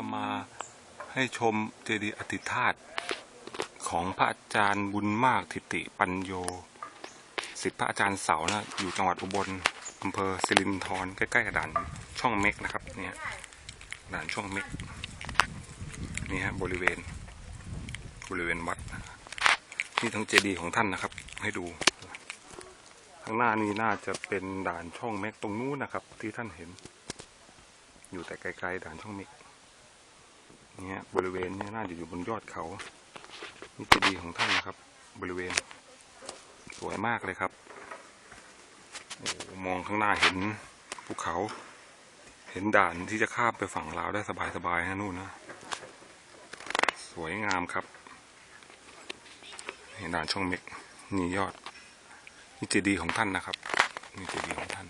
จะมาให้ชมเจดีย์อธิธาตุของพระอาจารย์บุญมากทิติปัญโยสิทธิพระอาจารย์เสานะอยู่จังหวัดอุบลอำเภอสิรินธรใกล้ๆกับด่านช่องเม็กนะครับเนี่ยด่านช่องเม็กนี่ฮะบริเวณ บริเวณวัดนะนี่ทั้งเจดีย์ของท่านนะครับ ให้ดูข้างหน้านี้น่าจะเป็นด่านช่องเม็กตรงนู้นนะครับ ที่ท่านเห็น อยู่แต่ไกลๆด่านช่องเม็ก นี่ยบริเวณนี้น่าจะอยู่บนยอดเขานี่เจดีของท่านนะครับ บริเวณ สวยมากเลยครับโอ้มองข้างหน้าเห็นภูเขา เห็นด่านที่จะข้ามไปฝั่งลาวได้สบายๆนะนู่นนะสวยงามครับเห็นด่านช่องเม็กนี่ยอดนี่เจดีย์ของท่านนะครับนี่เจดีย์ของท่าน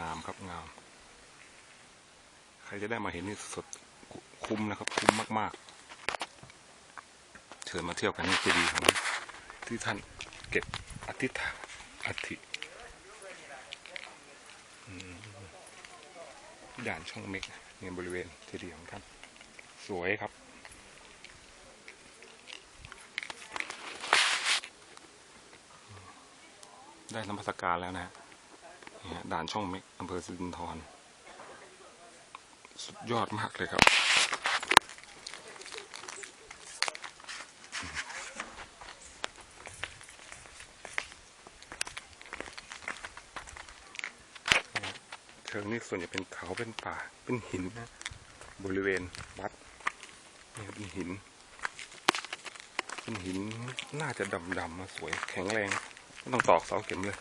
งามครับงาม ใครจะได้มาเห็นนี่สดคุ้มนะครับ คุ้มมาก ๆ เชิญมาเที่ยวกันนี่เจดีของที่ท่านเก็บอธิษฐานอธิอืมด่านช่องเม็กเนี่ยบริเวณเจดีย์ของท่าน สวยครับได้นมัสการแล้วนะฮะ นี่ฮะด่านช่องเม็กอำเภอสิรินธรสุดยอดมากเลยครับ เชิงนี่ส่วนใหญ่เป็นเขาเป็นป่า เป็นหินนะ บริเวณวัดนี่ครับเป็นหิน เป็นหินน่าจะดำๆมาสวยแข็งแรง ไม่ต้องตอกเสาเข็มเลย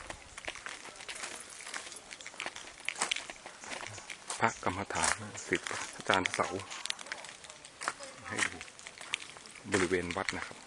พระกรรมฐานสิทธิ์อาจารย์เสา ให้ดูบริเวณวัดนะครับ